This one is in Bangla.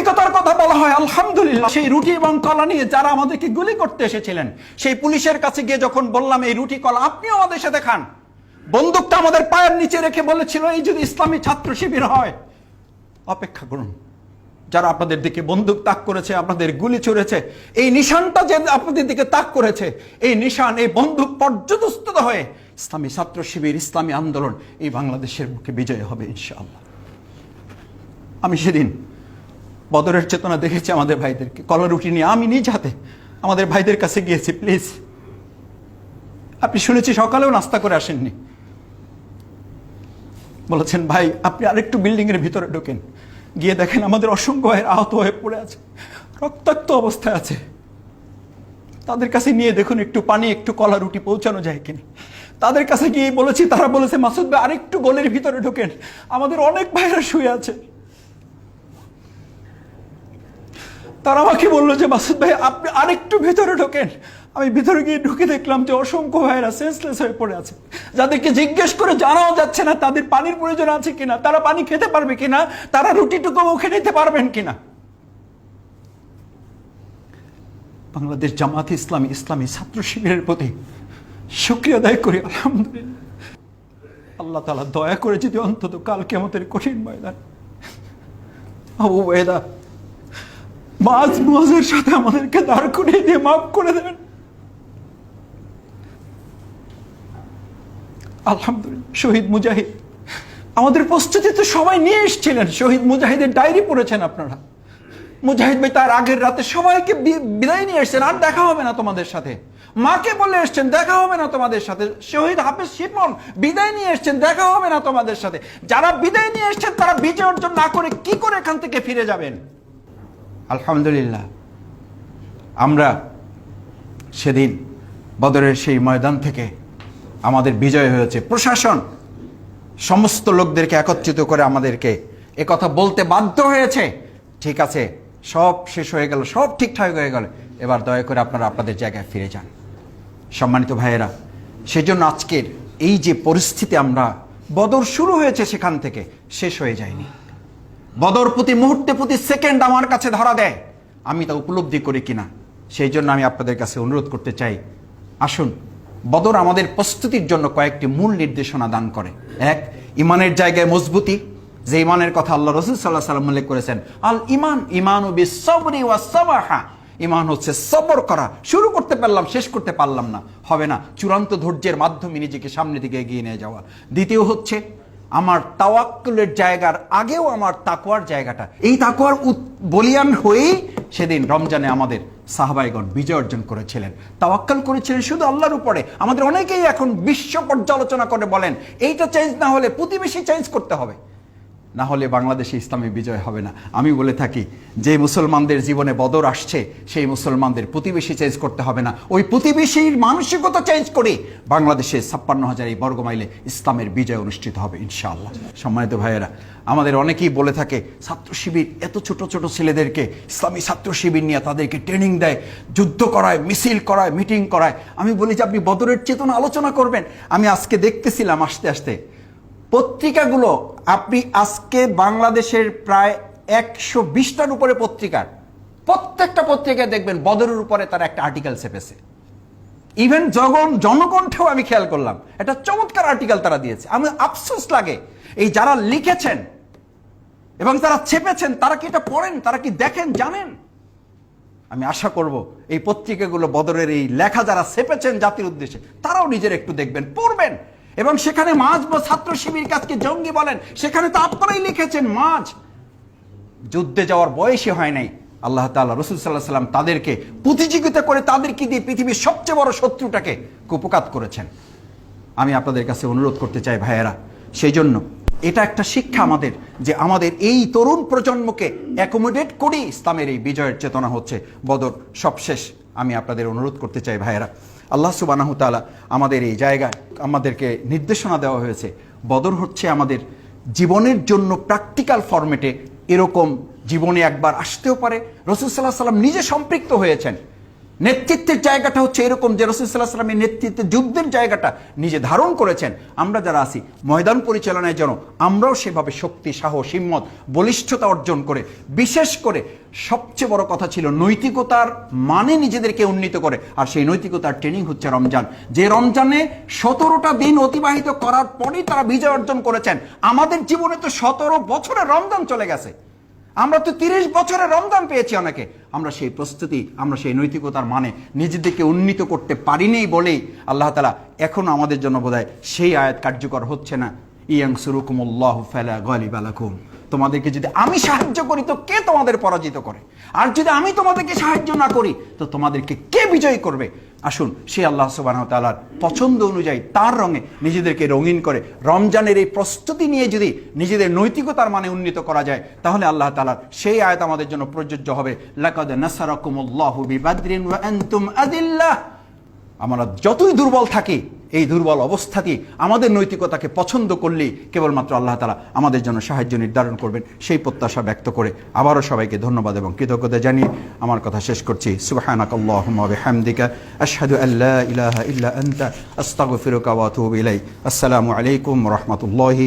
মানবিকতার কথা বলা হয়, আলহামদুলিল্লাহ। সেই রুটি এবং কলা নিয়ে যারা আমাদেরকে গুলি করতে এসেছিলেন, সেই পুলিশের কাছে গিয়ে যখন বললাম, এই রুটি, কলা আপনিও আমাদের সাথে খান। বন্দুকটা আমাদের পায়ের নিচে রেখে বলেছিল, এই যদি ইসলামী ছাত্র শিবির হয়। অপেক্ষা করুন, যারা আপনাদের দিকে বন্দুক তাক করেছে, আপনাদের গুলি ছুড়েছে, এই নিশানটা যে আপনাদের দিকে তাক করেছে, এই নিশান, এই বন্দুক পর্যদস্ত হয়ে ইসলামী ছাত্র শিবির, ইসলামী আন্দোলন এই বাংলাদেশের বুকে বিজয় হবে, ইনশাআল্লাহ। আমি সেদিন বদরের চেতনা দেখেছি আমাদের ভাইদেরকে। কলা রুটি নিয়ে, আমি নিজ হাতে আমাদের ভাইদের কাছে গিয়েছি, প্লিজ। আপনি শুনেছি সকালেও নাস্তা করে আসেননি। বলেছেন, ভাই, আপনি আরেকটু বিল্ডিং এর ভিতরে ঢোকেন। গিয়ে দেখেন আমাদের অসংখ্য ভাইয়ের আহত হয়ে পড়ে আছে, রক্তাক্ত অবস্থায় আছে। তাদের কাছে নিয়ে দেখুন, একটু পানি, একটু কলা রুটি পৌঁছানো যায় কিনা। তাদের কাছে গিয়ে বলেছি, তারা বলেছে, মাসুদ ভাই, আরেকটু গোলের ভিতরে ঢোকেন। আমাদের অনেক ভাইরা শুয়ে আছে। তারা আমাকে বলল যে, মাসুদ ভাই, আপনি আরেকটু ভেতরে ঢোকেন। আমি ভিতরে গিয়ে ঢুকে দেখলাম যে, অসংখ্য ভাইরা সেন্সলেস হয়ে পড়ে আছে। যাদেরকে জিজ্ঞেস করে জানাও যাচ্ছে না তাদের পানির প্রয়োজন আছে কিনা, তারা পানি খেতে পারবে কিনা, তারা রুটিটুকু মুখে নিতে পারবেন কিনা। বাংলাদেশ জামাত ইসলামী ইসলামী ছাত্র শিবিরের প্রতি শুক্রিয়া আদায় করি, আলহামদুলিল্লাহ। আল্লাহ তালা দয়া করে যদি অন্তত কাল কেমতের কঠিন ময়দান আবু বেদা মাঝ মুয়াজের সাথে আমাদেরকে দাঁড় করিয়ে দিয়ে মাফ করে দেবেন। আলহামদুলিল্লাহ, শহীদ মুজাহিদ। আমাদের প্রস্তুতি তো সবাই নিয়ে এসেছিলেন। শহীদ মুজাহিদের ডায়েরি পড়েছেন আপনারা। মুজাহিদ ভাই তার আগের রাতে সবাইকে বিদায় নিয়ে এসছেন। আর দেখা হবে না তোমাদের সাথে। মাকে বলে এসছেন, দেখা হবে না তোমাদের সাথে। শহীদ হাফেজ শিপন বিদায় নিয়ে এসছেন, দেখা হবে না তোমাদের সাথে। যারা বিদায় নিয়ে এসছেন, তারা বিজয় অর্জন না করে কি করে এখান থেকে ফিরে যাবেন? আলহামদুলিল্লাহ। আমরা সেদিন বদরের সেই ময়দান থেকে আমাদের বিজয় হয়েছে। প্রশাসন সমস্ত লোকদেরকে একত্রিত করে আমাদেরকে কথা বলতে বাধ্য হয়েছে। ঠিক আছে, সব শেষ হয়ে গেল, সব ঠিকঠাক হয়ে গেল। এবার দয়া করে আপনারা আপনাদের জায়গায় ফিরে যান। সম্মানিত ভাইয়েরা, সেজন্য আজকের এই যে পরিস্থিতি আমরা, বদর শুরু হয়েছে সেখান থেকে, শেষ হয়ে যায়নি। বদর প্রতি মুহূর্তে প্রতি সেকেন্ড আমার কাছে ধরা দেয়। আমি তা উপলব্ধি করি কিনা, সেই জন্য আমি আপনাদের কাছে অনুরোধ করতে চাই। আসুন, বদর আমাদের প্রস্তুতির জন্য কয়েকটি মূল নির্দেশনা দান করে। এক, ইমানের জায়গায় মজবুতি। যে ইমানের কথা আল্লাহ রসুল সাল্লাহ সাল্লাম উল্লেখ করেছেন, আল ইমান ইমান ও বিসবরি ওয়া সাবাহা। ইমান হচ্ছে সবর করা। শুরু করতে পারলাম, শেষ করতে পারলাম না। হবে না, চূড়ান্ত ধৈর্যের মাধ্যমে নিজেকে সামনের দিকে এগিয়ে নিয়ে যাওয়া। দ্বিতীয় হচ্ছে আমার তাওয়াক্কুলের জায়গার আগেও আমার তাকুয়ার জায়গাটা। এই তাকুয়ার বলিয়ান হয়েই সেদিন রমজানে আমাদের সাহাবাইগণ বিজয় অর্জন করেছিলেন। তাওয়াক্কাল করেছিলেন শুধু আল্লাহর উপরে। আমাদের অনেকেই এখন বিশ্ব পর্যালোচনা করে বলেন, এইটা চেঞ্জ না হলে প্রতিবেশী চেঞ্জ করতে হবে। না হলে বাংলাদেশে ইসলামী বিজয় হবে না। আমি বলে থাকি, যে মুসলমানদের জীবনে বদর আসছে, সেই মুসলমানদের প্রতিবেশী চেঞ্জ করতে হবে না। ওই প্রতিবেশীর মানসিকতা চেঞ্জ করে বাংলাদেশে ছাপ্পান্ন হাজার এই বর্গমাইলে ইসলামের বিজয় অনুষ্ঠিত হবে, ইনশাআল্লাহ। সম্মানিত ভাইয়েরা, আমাদের অনেকেই বলে থাকে, ছাত্র শিবির, এত ছোট ছোট ছেলেদেরকে, ইসলামী ছাত্র শিবির নিয়ে তাদেরকে ট্রেনিং দেয়, যুদ্ধ করায়, মিছিল করায় মিটিং করায়। আমি বলি যে, আপনি বদরের চেতনা আলোচনা করবেন। আমি আজকে দেখতেছিলাম, আসতে আসতে পত্রিকাগুলো, আপনি আজকে বাংলাদেশের প্রায় একশো বিশটার উপরে পত্রিকার, প্রত্যেকটা পত্রিকায় দেখবেন বদরের উপরে তারা একটা আর্টিকেল চেপেছে ইভেন জগন, জনকণ্ঠেও আমি খেয়াল করলাম, একটা চমৎকার আর্টিকেল তারা দিয়েছে। আমি আফসোস লাগে, এই যারা লিখেছেন এবং তারা চেপেছেন তারা কি এটা পড়েন, তারা কি দেখেন, জানেন? আমি আশা করব, এই পত্রিকাগুলো বদরের এই লেখা যারা চেপেছেন জাতির উদ্দেশ্যে, তারাও নিজের একটু দেখবেন, পড়বেন। এবং সেখানে মাঝ বা ছাত্র শিবির কাজকে জঙ্গি বলেন, সেখানে তো আপনারাই লিখেছেন মাঝ। যুদ্ধে যাওয়ার বয়সই হয় নাই। আল্লাহ তাআলা রসুল সাল্লাহ সাল্লাম তাদেরকে প্রতিযোগিতা করে তাদেরকে দিয়ে পৃথিবীর সবচেয়ে বড় শত্রুটাকে কুপকাত করেছেন। আমি আপনাদের কাছে অনুরোধ করতে চাই ভাইয়েরা সেই জন্য এটা একটা শিক্ষা আমাদের যে আমাদের এই তরুণ প্রজন্মকে অ্যাকোমোডেট করেই ইসলামের এই বিজয়ের চেতনা হচ্ছে। বদর সবশেষ আমি আপনাদের অনুরোধ করতে চাই ভাইয়েরা। আল্লাহ সুবানাহু তালা আমাদের এই জায়গায় আমাদেরকে নির্দেশনা দেওয়া হয়েছে। বদর হচ্ছে আমাদের জীবনের জন্য প্র্যাকটিক্যাল ফর্মেটে এরকম জীবনে একবার আসতেও পারে। রসুল সাল্লাহ সাল্লাম নিজে সম্পৃক্ত হয়েছেন। নেতৃত্বের জায়গাটা হচ্ছে এরকম যে রসুল্লাহ সাল্লামের নেতৃত্বে যুদ্ধের জায়গাটা নিজে ধারণ করেছেন। আমরা যারা আছি, ময়দান পরিচালনায় যেন আমরাও সেভাবে শক্তি, সাহস, হিম্মত, বলিষ্ঠতা অর্জন করে, বিশেষ করে সবচেয়ে বড় কথা ছিল নৈতিকতার মানে নিজেদেরকে উন্নীত করে। আর সেই নৈতিকতার ট্রেনিং হচ্ছে রমজান। যে রমজানে সতেরোটা দিন অতিবাহিত করার পরেই তারা বিজয় অর্জন করেছেন। আমাদের জীবনে তো সতেরো বছরের রমজান চলে গেছে। আমরা তো তিরিশ বছরের রমজান পেয়েছি অনেকে। আমরা সেই প্রস্তুতি, আমরা সেই নৈতিকতার মানে নিজেদেরকে উন্নীত করতে পারিনি বলেই আল্লাহ তালা এখনও আমাদের জন্য বোধহয় সেই আয়াত কার্যকর হচ্ছে না। ইয়াং সুরুকুমুল্লাহ ফেলা গলিব আলাকুম তোমাদেরকে যদি আমি সাহায্য করি, তো কে তোমাদের পরাজিত করে? আর যদি আমি তোমাদেরকে সাহায্য না করি, তো তোমাদেরকে কে বিজয়ী করবে? আসুন, সে আল্লাহ সুবাহ তালার পছন্দ অনুযায়ী তার রঙে নিজেদেরকে রঙিন করে, রমজানের এই প্রস্তুতি নিয়ে যদি নিজেদের নৈতিকতার মানে উন্নীত করা যায়, তাহলে আল্লাহ তালার সেই আয়াত আমাদের জন্য প্রযোজ্য হবে, লাকাদ নাসারাকুমুল্লাহু আদিল্লাহ আমরা যতই দুর্বল থাকি, এই দুর্বল অবস্থাতেই আমাদের নৈতিকতাকে পছন্দ করলেই কেবলমাত্র আল্লাহ তালা আমাদের জন্য সাহায্য নির্ধারণ করবেন। সেই প্রত্যাশা ব্যক্ত করে আবারও সবাইকে ধন্যবাদ এবং কৃতজ্ঞতা জানিয়ে আমার কথা শেষ করছি। সুবহানাক আল্লাহুম্মা ওয়া বিহামদিকা, আশহাদু আল্লা ইলাহা ইল্লা আনতা, আস্তাগফিরুকা ওয়া আতুবু ইলাইক। আসসালামু আলাইকুম রাহমাতুল্লাহি